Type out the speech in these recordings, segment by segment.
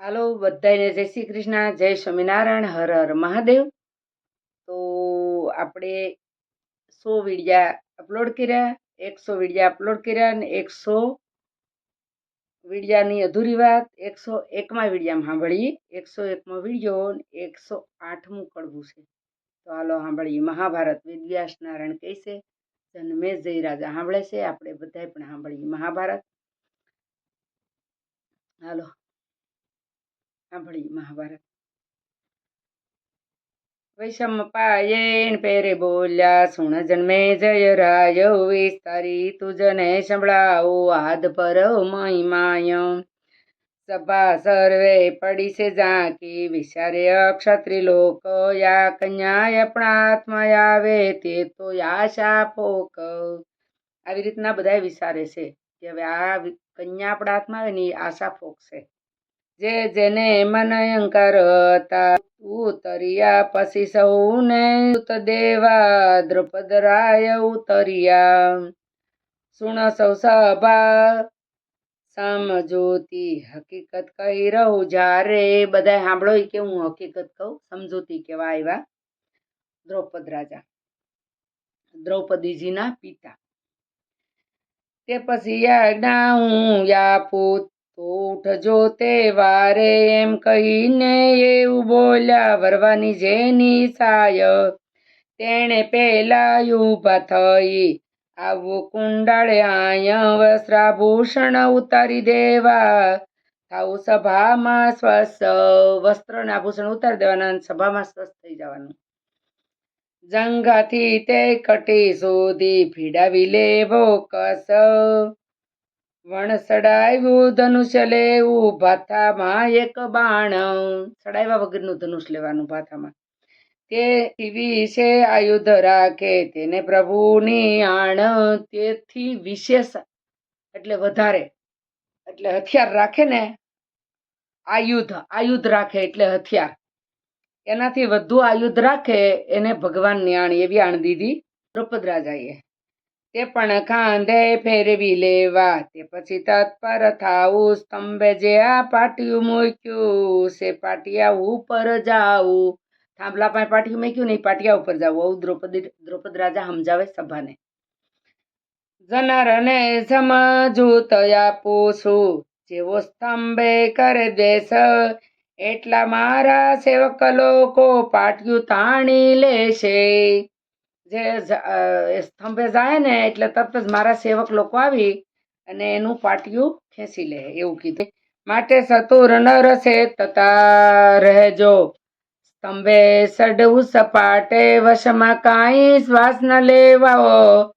હાલો બધાને જય શ્રી કૃષ્ણ, જય સ્વામિનારાયણ, હર હર મહાદેવ. તો આપણે સો વિડિયા અપલોડ કર્યા, એકસો વિડિયા અપલોડ કર્યા અને એકસો વિડિયાની અધૂરી વાત, એકસો એકમાં વિડિયામાં સાંભળીએ. એકસો એકમાં વિડિયો એકસો આઠમું કડવું છે. તો હાલો સાંભળીએ. મહાભારત વેદવ્યાસ નારાયણ કહે છે જન્મે જય રાજા સાંભળે છે. આપણે બધાય પણ સાંભળીએ મહાભારત. હાલો. સાંભળીએ મહાભારત. વૈષમ પાયેણ પેરે બોલ્યા, સુણ જન્મે જય રાય, વિસ્તારી તુજને સંભળાવો, આદ પર મહિમાય સભા સર્વે પડી છે ઝાંકી વિચારે અક્ષત્રિ લોક, યા કન્યા આપણા આત્મા આવે, તે તો આશા પોક. આવી રીતના બધા વિચારે છે કે હવે આ કન્યા આપણા હાથમાં આવે ને એ આશા ફોક છે. જે જેને મન અયંકાર હતા. ઉતર્યા પછી સૌને દેવા દ્રૌપદ રાય ઉતર્યા. સુણ સૌ સભા સમજૂતી હકીકત કહી રહું જ્યારે બધા સાંભળો કે હું હકીકત કહું? સમજૂતી કેવા આવ્યા દ્રૌપદ રાજા. દ્રૌપદીજીના પિતા. તે પછી યાજ્ઞા હું યાપુત ઉઠજો તે વારે એમ કહીને એવું બોલ્યા, વરવાની જેની સાય. તેણે પેલા ઊભા થઈ, આવું કુંડાળે આય વસ્ત્રાભૂષણ ઉતારી દેવા. થાવું સભામાં સ્વસ્થ, વસ્ત્ર આભૂષણ ઉતારી દેવાના સભામાં સ્વસ્થ થઈ જવાનું. જંગાથી તે કટી સુધી ભીડાવી લેવો કસ. વણ સડાવ્યું ધનુષ્ય લેવું, ભાથામાં એક બાણ. સડાવ્યા વગરનું ધનુષ લેવાનું ભાથામાં. તે વિશે આયુધ રાખે, તેને પ્રભુની આણ. તેથી વિશેષ એટલે વધારે. એટલે હથિયાર રાખે ને, આયુધ આયુધ રાખે એટલે હથિયાર. એનાથી વધુ આયુધ રાખે, એને ભગવાનની આણ, એવી આણ દીધી દ્રૌપદ રાજાએ તે પણ કાંધે ફેરવી લેવા. તે પછી તત્પર થાવું, સ્તંભે જે આ પાટિયું મૂક્યું છે પાટિયા ઉપર જાવું. થાંભલા પાસે પાટિયું મૂક્યું નહીં પાટિયા ઉપર જાવું. આવું દ્રૌપદી, દ્રૌપદ રાજા સમજાવે સભાને. જનરને સમજૂત આપું છું જેવો સ્તંભે કરે દેશ, એટલા મારા સેવક લોકો પાટિયું તાણી લેશે. જે સ્તંભે જાય ને એટલે તરત જ મારા સેવક લોકો આવી અને એનું પાટિયું ખેંચી લે એવું કીધું. માટે સતુર ન રસે તથા રહેજો. સ્તંભે સડવું સપાટે વશમાં કાંઈ શ્વાસ ન લેવાઓ.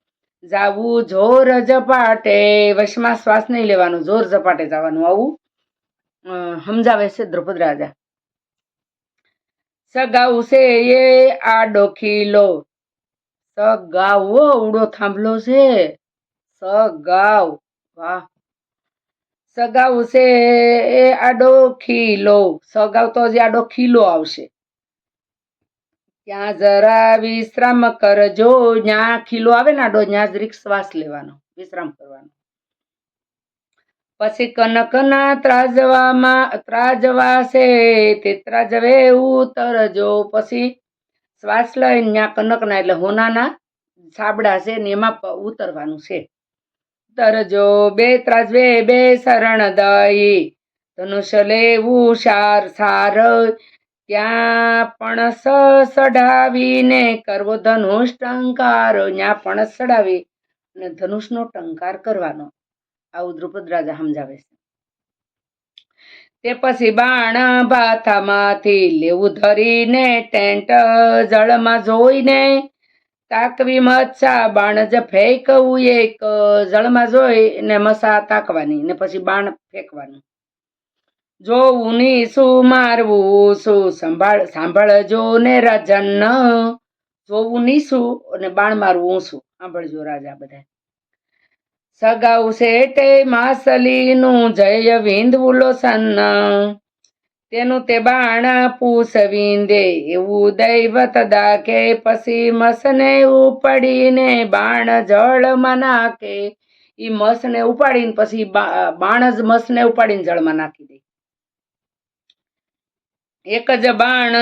જાવું જોર ઝપાટે. વશમાં શ્વાસ નહીં લેવાનું, જોર ઝપાટે જવાનું આવું. સમજાવે છે દ્રુપદ રાજા. સગાઉ છે એ આડો ખીલો સગાવ ઉડો થાંભલો છે. સગાવ વાહ. સગાવ છે એ આડો ખીલો સગાવ તો જે આડો ખીલો આવશે. ત્યાં જરા વિશ્રામ કરજો, જ્યાં ખીલો આવે ને આડો, ત્યાં જરીક શ્વાસ લેવાનો, વિશ્રામ કરવાનો. પછી કનકના ત્રાજવામાં, ત્રાજવાશે, તે ત્રાજવે ઉતરજો. પછી શ્વાસ લઈને ત્યાં કનકના એટલે હોનાના સાબડા છે ને એમાં ઉતરવાનું છે. તરજો બે ત્રાસ, બે બે શરણ દઈ. ધનુષ લેવું સાર સાર. ત્યાં પણસ સડાવીને કરવો ધનુષ ટંકાર. ત્યાં પણસ સડાવી અને ધનુષનો ટંકાર કરવાનો. આવું દ્રુપદ રાજા સમજાવે છે. તે પછી બાણ ભાથામાંથી લેવું ધરીને ટેન્ટ જળમાં જોઈને તાકવી મચ્છા બાણ જ ફેંકવું એક જળમાં જોઈ ને મસા તાકવાની ને પછી બાણ ફેંકવાનું. જોવું ની શું મારવું, શું સંભાળ, સાંભળજો ને રાજન. જોવું ની શું અને બાણ મારવું શું? સાંભળજો રાજા બધા સગાઉ શેટે માસલીનું જય વિંધવું લોસન તેનું તે બાણ પૂસ વિંદે, એવું દૈવત દાખે પછી મસને ઉપાડીને બાણ જળમાં નાખે. ઈ મસને ઉપાડીને પછી બાણ જ મસને ઉપાડીને જળમાં નાખી દે. એક જ બાણ,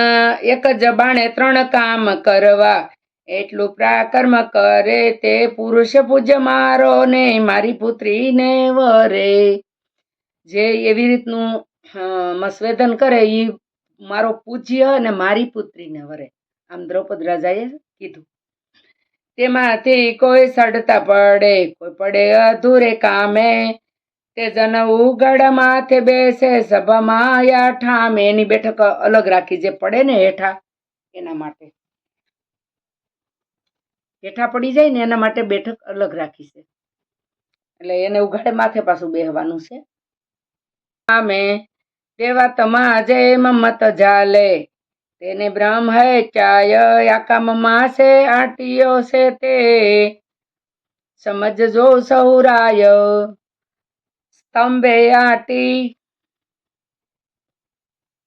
એક જ બાણે ત્રણ કામ કરવા. એટલું પ્રાકર્મ કરે તે પુરુષ પૂજ્ય મારો ને મારી પુત્રીને વરે. જે એવી રીતનું મસ્વેદન કરે એ મારો પૂજ્ય અને મારી પુત્રીને વરે. આમ દ્રૌપદ રાજાએ કીધું. તેમાંથી કોઈ સડતા પડે, કોઈ પડે અધૂરે કામે. તે જન ઉગડ માથે બેસે સભામાં યા ઠામે. એની બેઠક અલગ રાખી, જે પડે ને હેઠા, એના માટે. હેઠા પડી જાય ને એના માટે બેઠક અલગ રાખી છે. એટલે એને ઉઘાડે માથે પાછું બેહવાનું છે. આમે તેવા તમાજે મત જાલે. તેને બ્રહ્મ હે ચાય આકામમાં છે આટીયો છે તે. સમજજો સૌરાય. સ્તંભે આટી.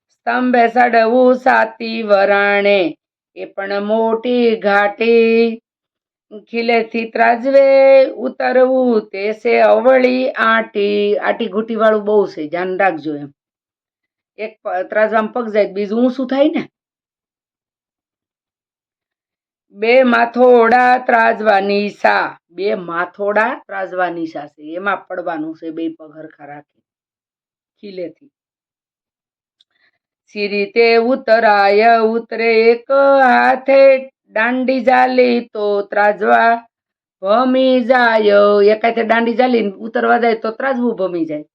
સ્તંભે સડવું સાતી વરાણે. એ પણ મોટી ઘાટી. ખીલેથી ત્રાજવે ઉતરવું, તે છે અવળી આટી. આટી ઘૂંટી વાળું બહુ છે, ધ્યાન રાખજો એમ. એક ત્રાજવામાં પગ જાય, બીજું ઊંચું થાય ને? બે માથોડા ત્રાજવાની સા બે માથોડા ત્રાજવાની સા છે. એમાં પડવાનું છે બે પગ હરખા રાખી ખીલેથી. સિરીતે ઉતરાય, ઉતરે એક હાથે દાંડી જાલી તો ત્રાજવા ભમી જાય. એકાથી દાંડી જાલી ઉતરવા જાય તો ત્રાજવું ભમી જાય.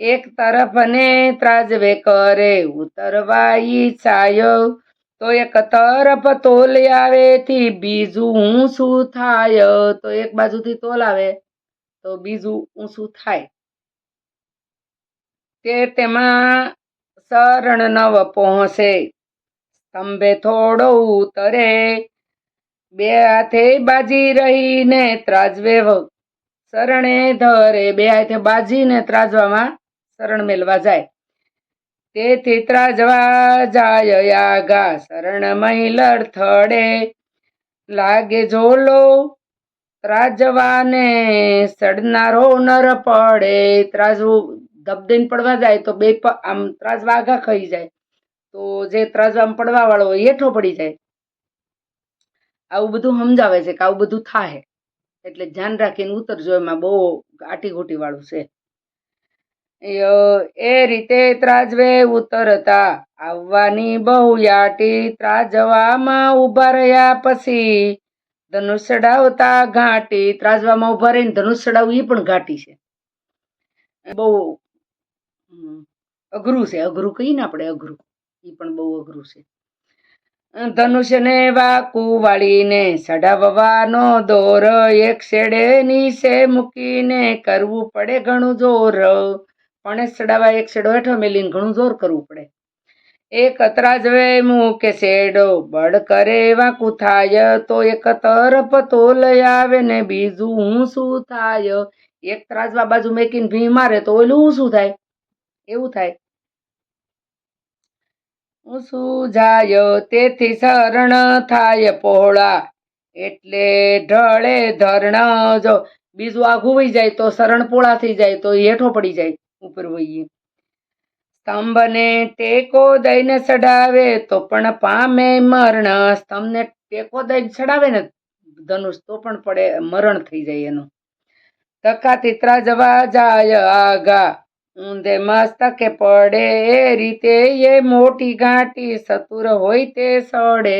એક તરફ ને ત્રાજવે કરે ઉતરવા ઈચ્છાય તો એક તરફ તોલ આવે થી બીજું ઊંચું થાય. તો એક બાજુથી તોલ આવે તો બીજું ઊંચું થાય. તે તેમાં શરણ નવ પહોંચે. સ્તંભે થોડો ઉતરે. બે હાથે બાજી રહીને ત્રાજવે શરણે ધરે બે હાથે બાજીને ત્રાજવામાં શરણ મેળવા જાય. તેથી ત્રાજવા જાય આગા. શરણ મહિલર થડે. લાગે ઝોલો ત્રાજવાને. સડનારો નર પડે. ત્રાજવું ધબધીને પડવા જાય તો બે આમ ત્રાજવા આઘા ખાઈ જાય. તો જે ત્રાજવામાં પડવા વાળો હોય હેઠો પડી જાય. આવું બધું સમજાવે છે કે આવું બધું થાય એટલે ધ્યાન રાખીને ઉતરજો, એમાં બહુ આટી વાળું છે. એ રીતે ત્રાજવે ઉતરતા. આવવાની બહુ યાટી ત્રાજવામાં ઊભા રહ્યા પછી ધનુષ ચડાવતા ઘાટી. ત્રાજવામાં ઊભા રહીને ધનુષ ચડાવવું એ પણ ઘાટી છે. બહુ અઘરું છે. અઘરું કહીને આપણે અઘરું. એ પણ બહુ અઘરું છે. ધનુષ્યને વાકુ વાળીને સડાવવાનો દોર એક શેડે નીચે મૂકીને કરવું પડે ઘણું જોર. પણ સડાવા એક શેડો હેઠો મેલીને ઘણું જોર કરવું પડે. એક ત્રાજવે મૂકે શેડો, બળ કરે વાંકું થાય, તો એક તરફ તો લઈ આવે ને બીજું હું શું થાય? એક ત્રાજવા બાજુ મેકીને ભી મારે તો ઓલું શું થાય? એવું થાય. જાય તેથી શરણ થાય પહોળા. એટલે ઢળે ધરણ જો બીજું આઘું વહી જાય તો શરણ પોળા થઈ જાય, તો હેઠો પડી જાય, ઉપર વહીએ. સ્તંભને ટેકો દઈને ચડાવે તો પણ પામે મરણ. સ્તંભને ટેકો દઈને ચડાવે ને ધનુષ, તો પણ પડે, મરણ થઈ જાય એનું. તકાથી ત્રાજવા જાય આગા. ઊંધે મસ્તકે પડે એ રીતે એ મોટી ગાંટી સતુર હોય તે સડે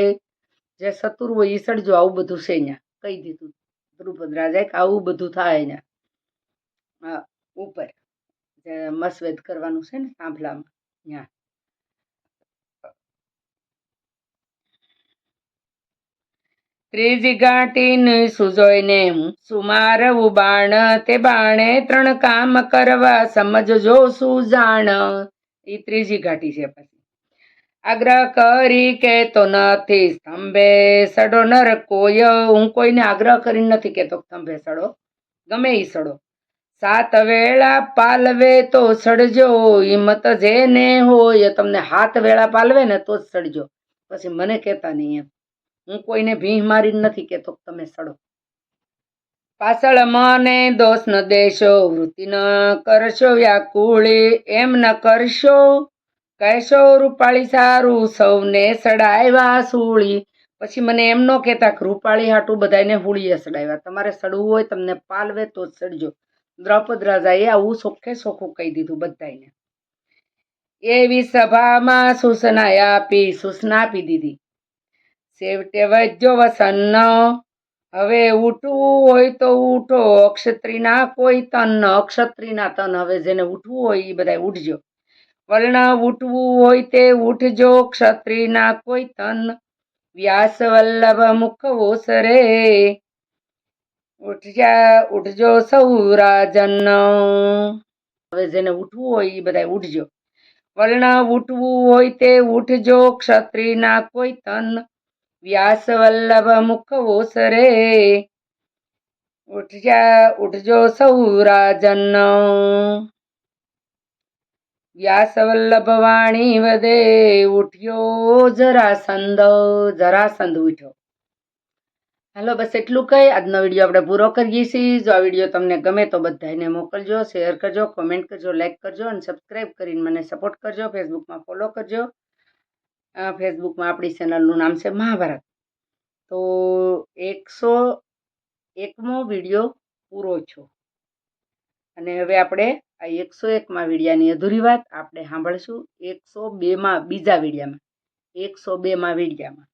જે સતુર હોય એ સડજો આવું બધું છે અહીંયા કહી દીધું ધ્રુપદ રાજાએ કે આવું બધું થાય અહીંયા ઉપર. મસવેદ કરવાનું છે ને સાંભળામાં. ત્યાં ત્રીજી ઘાટીને સુજોઈને સુમારવું બાણ, તે બાણે ત્રણ કામ કરવા સમજજો સુજાણ. એ ત્રીજી ઘાટી છે પછી. આગ્રહ કરી કેતો નથી સ્તંભે સડો, નર કોય હું કોઈને આગ્રહ કરીને નથી કેતો સ્તંભે સડો. ગમે ઈ સડો. સાત વેળા પાલવે તો સડજો, હિંમત જેને હોય, તમને હાથ વેળા પાલવે ને તો જ સડજો. પછી મને કહેતા નહીં એમ. હું કોઈને ભીહ મારીને નથી કહેતો તમે સડો. પાછળ મને દોષ ન દેશો, વૃત્તિ ન કરશો, વ્યાકુળી એમ ન કરશો. કહેશો, રૂપાળી સારું, સૌને સડાવ્યા સૂળી. પછી મને એમ ન કહેતા કે રૂપાળી હાટું બધાને હુળીએ સડાવ્યા તમારે સડવું હોય, તમને પાલવે તો જ સડજો. દ્રૌપદ રાજાએ આવું સોખે સોખું કહી દીધું બધાને એવી સભામાં સૂચના આપી સૂચના આપી દીધી. છેવટે વજ્જો વસન્ન. હવે ઉઠવું હોય તો ઉઠો અક્ષત્રીના કોઈ તન અક્ષત્રીના તન હવે જેને ઉઠવું હોય એ બધા ઉઠજો વર્ણ ઉઠવું હોય તે ઉઠજો ક્ષત્રિયના કોઈ તન. વ્યાસ વલ્લભ મુખ ઓસરે. ઉઠજા ઉઠજો સૌ રાજન હવે જેને ઉઠવું હોય એ બધા ઉઠજો વર્ણ ઉઠવું હોય તે ઉઠજો ક્ષત્રિયના કોઈ તન. વ્યાસ વલ્લભ મુખ ઓસરે ઉઠ્યા, ઉઠજો સૌ રાજન. વ્યાસવલ્લભ વાણી વધે ઉઠ્યો જરાસંદ જરાસંદ ઉઠ્યો. હાલો, બસ એટલું કહી, આજનો વીડિયો આપણે પૂરો કરીએ છીએ. જો આ વીડિયો તમને ગમે તો બધાને મોકલજો, શેર કરજો, કોમેન્ટ કરજો, લાઈક કરજો અને સબસ્ક્રાઈબ કરીને મને સપોર્ટ કરજો, ફેસબુકમાં ફોલો કરજો. ફેસબુકમાં આપણી ચેનલનું નામ છે મહાભારત. તો એકસો એકમો વીડિયો પૂરો છો અને હવે આપણે આ એકસો એકમાં વિડીયાની અધૂરી વાત આપણે સાંભળશું. એકસો બેમાં બીજા વિડીયામાં. એકસો બેમાં વિડીયામાં.